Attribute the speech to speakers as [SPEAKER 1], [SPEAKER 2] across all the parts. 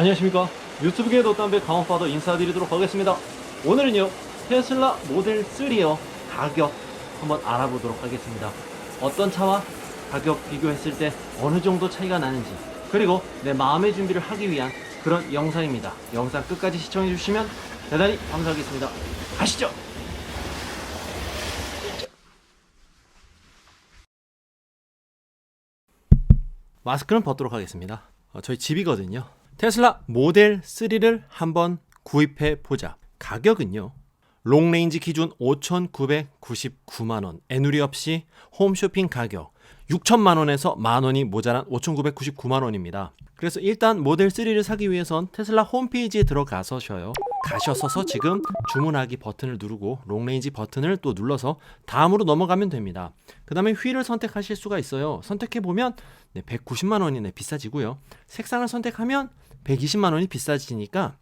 [SPEAKER 1] 안녕하십니까. 유튜브계 돛담배 강원파더 인사드리도록 하겠습니다. 오늘은요 테슬라 모델 3의 가격 한번 알아보도록 하겠습니다. 어떤 차와 가격 비교했을 때 어느 정도 차이가 나는지 그리고 내 마음의 준비를 하기 위한 그런 영상입니다. 영상 끝까지 시청해 주시면 대단히 감사하겠습니다. 가시죠! 마스크는 벗도록 하겠습니다. 어, 저희 집이거든요. 테슬라 모델 3를 한번 구입해 보자. 가격은요. 롱레인지 기준 5,999만 원, 애누리 없이 홈쇼핑 가격 6천만 원에서 만 원이 모자란 5,999만 원입니다. 그래서 일단 모델 3를 사기 위해선 테슬라 홈페이지에 들어가서셔요. 가셔서서 지금 주문하기 버튼을 누르고 롱레인지 버튼을 또 눌러서 다음으로 넘어가면 됩니다. 그 다음에 휠을 선택하실 수가 있어요. 선택해 보면 네, 190만 원이네 비싸지고요. 색상을 선택하면 120만 원이 비싸지니까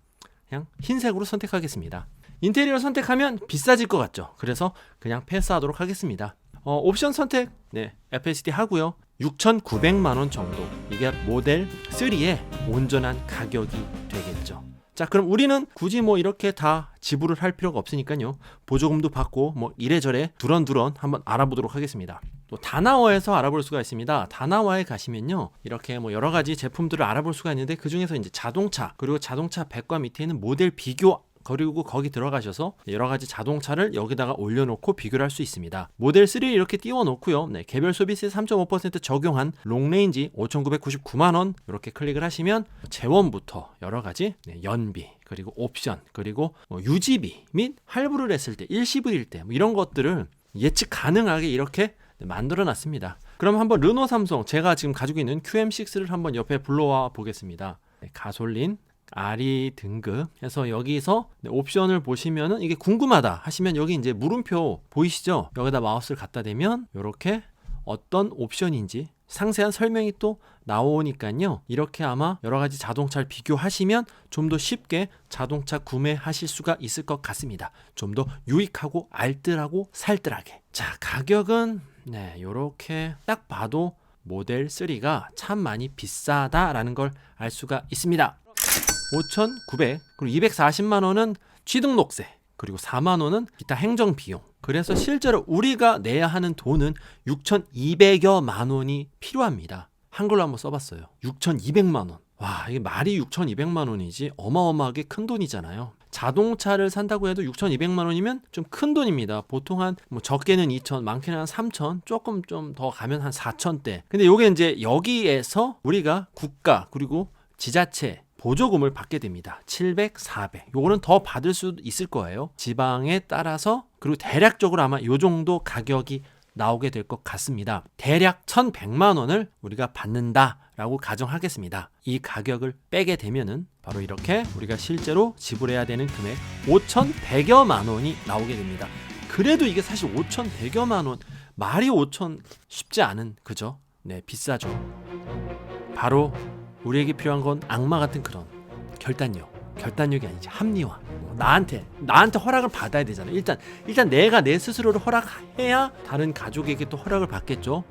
[SPEAKER 1] 그냥 흰색으로 선택하겠습니다. 인테리어 선택하면 비싸질 것 같죠. 그래서 그냥 패스하도록 하겠습니다. 어, 옵션 선택 네, FSD 하고요. 6,900만 원 정도. 이게 모델 3의 온전한 가격이 되겠죠. 자, 그럼 우리는 굳이 뭐 이렇게 다 지불을 할 필요가 없으니까요. 보조금도 받고 뭐 이래저래 두런두런 한번 알아보도록 하겠습니다. 또 다나와에서 알아볼 수가 있습니다. 다나와에 가시면요. 이렇게 뭐 여러 가지 제품들을 알아볼 수가 있는데 그 중에서 이제 자동차 그리고 자동차 백과 밑에 있는 모델 비교 그리고 거기 들어가셔서 여러 가지 자동차를 여기다가 올려놓고 비교를 할 수 있습니다. 모델 3 이렇게 띄워놓고요. 네, 개별 소비세 3.5% 적용한 롱레인지 5,999만 원 이렇게 클릭을 하시면 재원부터 여러 가지 네, 연비 그리고 옵션 그리고 뭐 유지비 및 할부를 했을 때 일시불일 때 뭐 이런 것들을 예측 가능하게 이렇게 네, 만들어 놨습니다. 그럼 한번 르노 삼성 제가 지금 가지고 있는 QM6를 한번 옆에 불러와 보겠습니다. 네, 가솔린 RE 등급 해서 여기서 네, 옵션을 보시면은 이게 궁금하다 하시면 여기 이제 물음표 보이시죠? 여기다 마우스를 갖다 대면 이렇게 어떤 옵션인지 상세한 설명이 또 나오니까요. 이렇게 아마 여러 가지 자동차를 비교하시면 좀 더 쉽게 자동차 구매하실 수가 있을 것 같습니다. 좀 더 유익하고 알뜰하고 살뜰하게. 자, 가격은 네, 요렇게 딱 봐도 모델 3가 참 많이 비싸다라는 걸 알 수가 있습니다. 5,900 그리고 240만 원은 취등록세 그리고 4만 원은 기타 행정 비용. 그래서 실제로 우리가 내야 하는 돈은 6,200여만 원이 필요합니다. 한글로 한번 써봤어요. 6,200만 원. 와 이게 말이 6,200만 원이지 어마어마하게 큰 돈이잖아요. 자동차를 산다고 해도 6,200만 원이면 좀 큰 돈입니다. 보통 한 뭐 적게는 2,000, 많게는 한 3,000, 조금 좀 더 가면 한 4,000대. 근데 요게 이제 여기에서 우리가 국가 그리고 지자체 보조금을 받게 됩니다. 700, 400. 요거는 더 받을 수 있을 거예요. 지방에 따라서 그리고 대략적으로 아마 요 정도 가격이 나오게 될 것 같습니다. 대략 1,100만 원을 우리가 받는다라고 가정하겠습니다. 이 가격을 빼게 되면은 바로 이렇게 우리가 실제로 지불해야 되는 금액 5,100여만 원이 나오게 됩니다. 그래도 이게 사실 5,100여만 원 말이 5,000 쉽지 않은 그죠? 네, 비싸죠. 바로 우리에게 필요한 건 악마 같은 그런 결단력. 결단력이 아니지 합리화. 뭐 나한테 나한테 허락을 받아야 되잖아. 일단 일단 내가 내 스스로를 허락해야 다른 가족에게 또 허락을 받겠죠.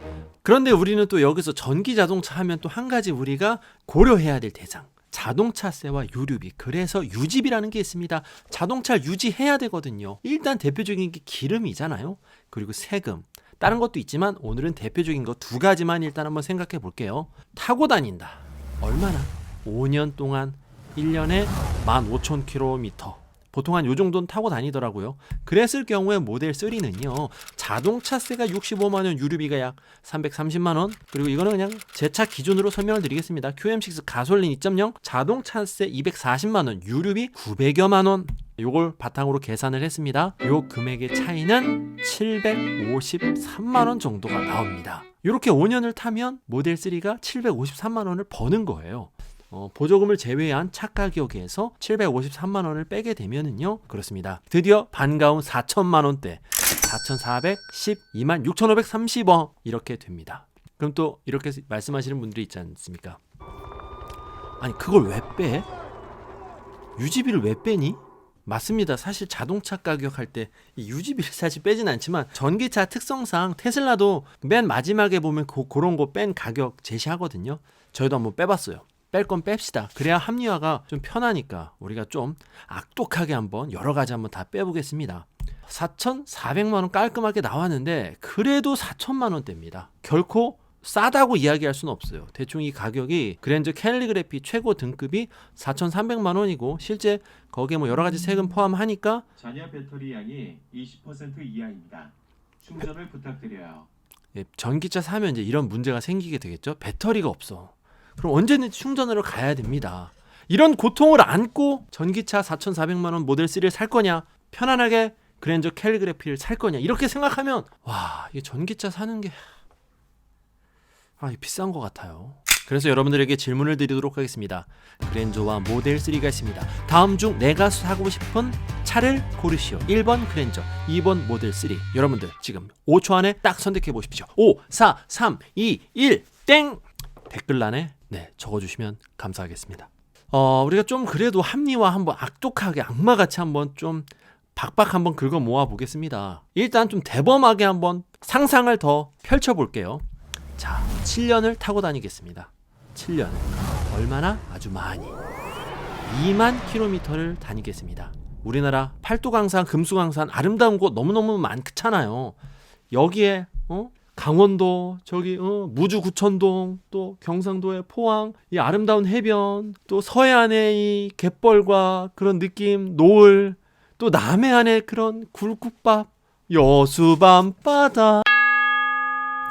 [SPEAKER 1] 그런데 우리는 또 여기서 전기 자동차 하면 또 한 가지 우리가 고려해야 될 대상. 자동차세와 유류비 그래서 유지비라는 게 있습니다. 자동차를 유지해야 되거든요. 일단 대표적인 게 기름이잖아요. 그리고 세금. 다른 것도 있지만 오늘은 대표적인 거 두 가지만 일단 한번 생각해 볼게요. 타고 다닌다. 얼마나? 5년 동안 1년에 15,000km. 보통 한 요 정도는 타고 다니더라고요. 그랬을 경우에 모델 3는요. 자동차세가 65만 원, 유류비가 약 330만 원. 그리고 이거는 그냥 제 차 기준으로 설명을 드리겠습니다. QM6 가솔린 2.0 자동차세 240만 원, 유류비 900여만 원. 요걸 바탕으로 계산을 했습니다. 요 금액의 차이는 753만 원 정도가 나옵니다. 이렇게 5년을 타면 모델 3가 753만 원을 버는 거예요. 어, 보조금을 제외한 차 가격에서 753만 원을 빼게 되면은요 그렇습니다. 드디어 반가운 4천만 원대 4,412만 6,530원 이렇게 됩니다. 그럼 또 이렇게 말씀하시는 분들이 있지 않습니까? 아니 그걸 왜 빼? 유지비를 왜 빼니? 맞습니다. 사실 자동차 가격 할때 유지비를 사실 빼진 않지만 전기차 특성상 테슬라도 맨 마지막에 보면 고, 그런 거 뺀 가격 제시하거든요. 저희도 한번 빼봤어요. 뺄 건 뺍시다. 그래야 합리화가 좀 편하니까 우리가 좀 악독하게 한번 여러 가지 한번 다 빼보겠습니다. 4,400만 원 깔끔하게 나왔는데 그래도 4천만 원대입니다. 결코 싸다고 이야기할 수는 없어요. 대충 이 가격이 그랜저 캘리그래피 최고 등급이 4,300만 원이고 실제 거기에 뭐 여러 가지 세금 포함하니까
[SPEAKER 2] 전혀 배터리 양이 20% 이하입니다. 충전을 부탁드려요.
[SPEAKER 1] 예, 전기차 사면 이제 이런 문제가 생기게 되겠죠. 배터리가 없어. 그럼 언제든 충전으로 가야 됩니다. 이런 고통을 안고 전기차 4,400만 원 모델 3를 살 거냐? 편안하게 그랜저 캘리그래피를 살 거냐? 이렇게 생각하면 와, 이게 전기차 사는 게 아, 이게 비싼 것 같아요. 그래서 여러분들에게 질문을 드리도록 하겠습니다. 그랜저와 모델 3가 있습니다. 다음 중 내가 사고 싶은 차를 고르시오. 1번 그랜저, 2번 모델 3. 여러분들 지금 5초 안에 딱 선택해 보십시오. 5, 4, 3, 2, 1, 땡! 댓글란에 네, 적어주시면 감사하겠습니다. 어, 우리가 좀 그래도 합리화 한번 악독하게 악마같이 한번 좀 박박 한번 긁어 모아 보겠습니다. 일단 좀 대범하게 한번 상상을 더 펼쳐 볼게요. 자, 7년을 타고 다니겠습니다. 7년. 얼마나? 아주 많이. 2만 킬로미터를 다니겠습니다. 우리나라 팔도강산, 금수강산 아름다운 곳 너무너무 많잖아요. 여기에 어? 강원도 저기 어? 무주 구천동 또 경상도의 포항 이 아름다운 해변 또 서해안의 이 갯벌과 그런 느낌 노을 또 남해안의 그런 굴국밥 여수 밤바다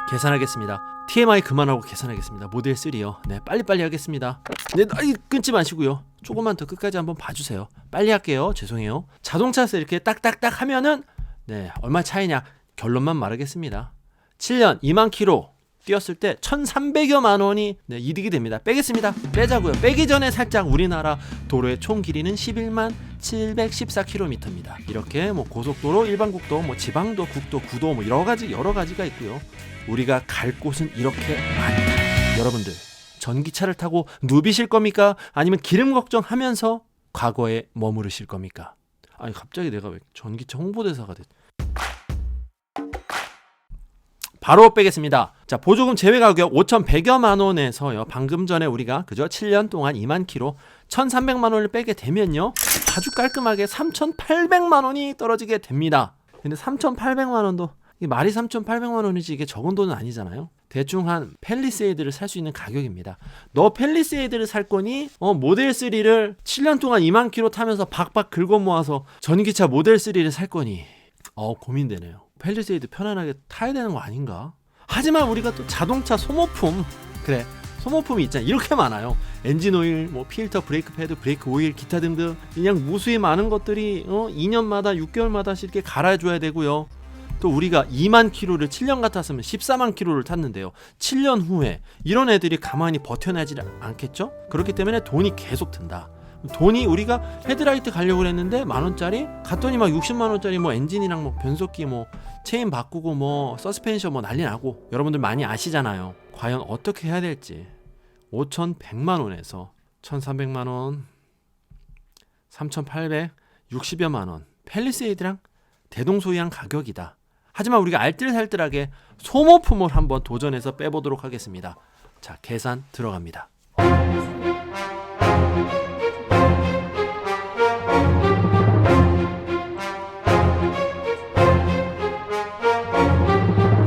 [SPEAKER 1] 계산하겠습니다. TMI 그만하고 계산하겠습니다. 모델 3요. 네, 빨리빨리 하겠습니다. 네, 아이, 끊지 마시고요. 조금만 더 끝까지 한번 봐주세요. 빨리 할게요. 죄송해요. 자동차에서 이렇게 딱딱딱 하면은 네, 얼마 차이냐 결론만 말하겠습니다. 7년 2만 킬로 뛰었을 때 1,300여만 원이 네, 이득이 됩니다. 빼겠습니다. 빼자고요. 빼기 전에 살짝 우리나라 도로의 총 길이는 11만 714km입니다. 이렇게 뭐 고속도로, 일반 국도, 뭐 지방도, 국도, 구도 뭐 여러 가지 여러 가지가 있고요. 우리가 갈 곳은 이렇게 많다. 여러분들 전기차를 타고 누비실 겁니까? 아니면 기름 걱정하면서 과거에 머무르실 겁니까? 아니 갑자기 내가 왜 전기차 홍보대사가 됐? 바로 빼겠습니다. 자, 보조금 제외 가격 5,100여만 원에서요. 방금 전에 우리가 그죠? 7년 동안 2만 킬로 1,300만 원을 빼게 되면요. 아주 깔끔하게 3,800만 원이 떨어지게 됩니다. 근데 3,800만 원도 이 말이 3,800만 원이지 이게 적은 돈은 아니잖아요. 대충 한 펠리세이드를 살 수 있는 가격입니다. 너 펠리세이드를 살 거니? 어, 모델 3를 7년 동안 2만 킬로 타면서 박박 긁어 모아서 전기차 모델 3를 살 거니? 어, 고민되네요. 펠리세이드 편안하게 타야 되는 거 아닌가? 하지만 우리가 또 자동차 소모품 그래 소모품이 있잖아. 이렇게 많아요. 엔진 오일 뭐 필터 브레이크 패드 브레이크 오일 기타 등등 그냥 무수히 많은 것들이 어 2년마다 6개월마다씩 이렇게 갈아줘야 되고요. 또 우리가 2만 킬로를 7년 같았으면 14만 킬로를 탔는데요. 7년 후에 이런 애들이 가만히 버텨내지 않겠죠? 그렇기 때문에 돈이 계속 든다 돈이 우리가 헤드라이트 가려고 했는데 만 원짜리 갔더니 막 60만 원짜리 뭐 엔진이랑 뭐 변속기 뭐 체인 바꾸고 뭐 서스펜션 뭐 난리 나고 여러분들 많이 아시잖아요. 과연 어떻게 해야 될지 5,100만 원에서 1,300만 원 3,860여만 원 펠리세이드랑 대동소이한 가격이다. 하지만 우리가 알뜰살뜰하게 소모품을 한번 도전해서 빼보도록 하겠습니다. 자 계산 들어갑니다.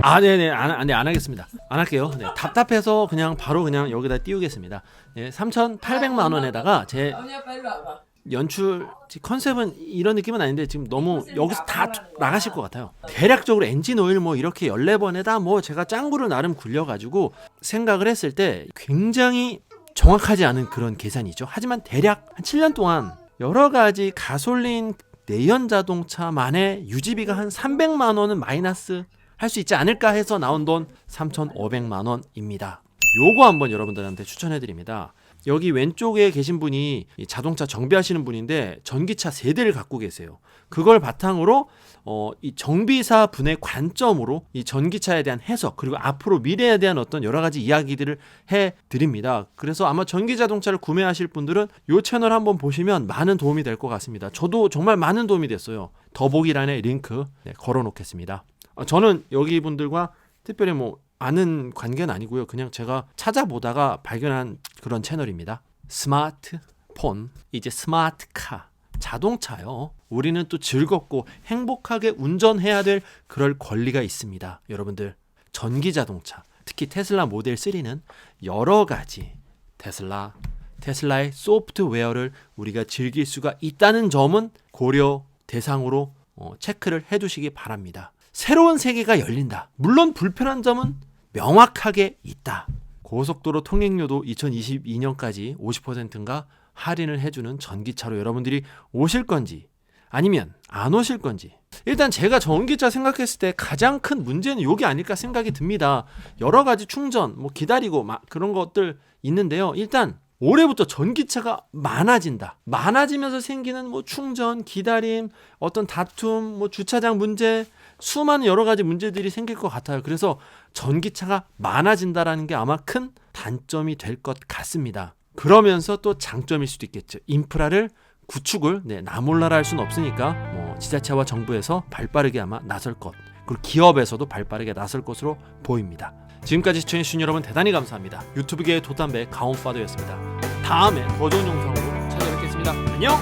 [SPEAKER 1] 아, 네네. 안, 안, 네, 안 하겠습니다. 안 할게요. 네, 답답해서 그냥 바로 그냥 여기다 띄우겠습니다. 네, 3,800만 원에다가 제
[SPEAKER 3] 언니야 빨리 와봐.
[SPEAKER 1] 연출 컨셉은 이런 느낌은 아닌데 지금 너무 여기서 다 나가실 것 같아요. 대략적으로 엔진 오일 뭐 이렇게 14번에다 뭐 제가 짱구를 나름 굴려가지고 생각을 했을 때 굉장히 정확하지 않은 그런 계산이죠. 하지만 대략 한 7년 동안 여러 가지 가솔린 내연 자동차만의 유지비가 한 300만 원은 마이너스 할 수 있지 않을까 해서 나온 돈 3,500만 원입니다. 요거 한번 여러분들한테 추천해 드립니다. 여기 왼쪽에 계신 분이 이 자동차 정비하시는 분인데 전기차 세 대를 갖고 계세요. 그걸 바탕으로 어, 이 정비사 분의 관점으로 이 전기차에 대한 해석 그리고 앞으로 미래에 대한 어떤 여러 가지 이야기들을 해 드립니다. 그래서 아마 전기 자동차를 구매하실 분들은 이 채널 한번 보시면 많은 도움이 될 것 같습니다. 저도 정말 많은 도움이 됐어요. 더보기란에 링크 네, 걸어 놓겠습니다. 어, 저는 여기 분들과 특별히 뭐 아는 관계는 아니고요. 그냥 제가 찾아보다가 발견한 그런 채널입니다. 스마트폰, 이제 스마트카, 자동차요. 우리는 또 즐겁고 행복하게 운전해야 될 그럴 권리가 있습니다. 여러분들, 전기 자동차, 특히 테슬라 모델 3는 여러 가지 테슬라, 테슬라의 소프트웨어를 우리가 즐길 수가 있다는 점은 고려 대상으로 어, 체크를 해 두시기 바랍니다. 새로운 세계가 열린다. 물론 불편한 점은 명확하게 있다. 고속도로 통행료도 2022년까지 50%인가 할인을 해주는 전기차로 여러분들이 오실 건지 아니면 안 오실 건지 일단 제가 전기차 생각했을 때 가장 큰 문제는 요게 아닐까 생각이 듭니다. 여러 가지 충전, 뭐 기다리고 막 그런 것들 있는데요. 일단 올해부터 전기차가 많아진다. 많아지면서 생기는 뭐 충전, 기다림, 어떤 다툼, 뭐 주차장 문제, 수많은 여러 가지 문제들이 생길 것 같아요. 그래서 전기차가 많아진다라는 게 아마 큰 단점이 될 것 같습니다. 그러면서 또 장점일 수도 있겠죠. 인프라를 구축을 네, 나 몰라라 할 수는 없으니까 뭐 지자체와 정부에서 발빠르게 아마 나설 것 그리고 기업에서도 발빠르게 나설 것으로 보입니다. 지금까지 시청해주신 여러분 대단히 감사합니다. 유튜브계의 도담배 가온파더였습니다. 다음에 더 좋은 영상으로 찾아뵙겠습니다. 안녕!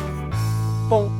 [SPEAKER 1] 뽕!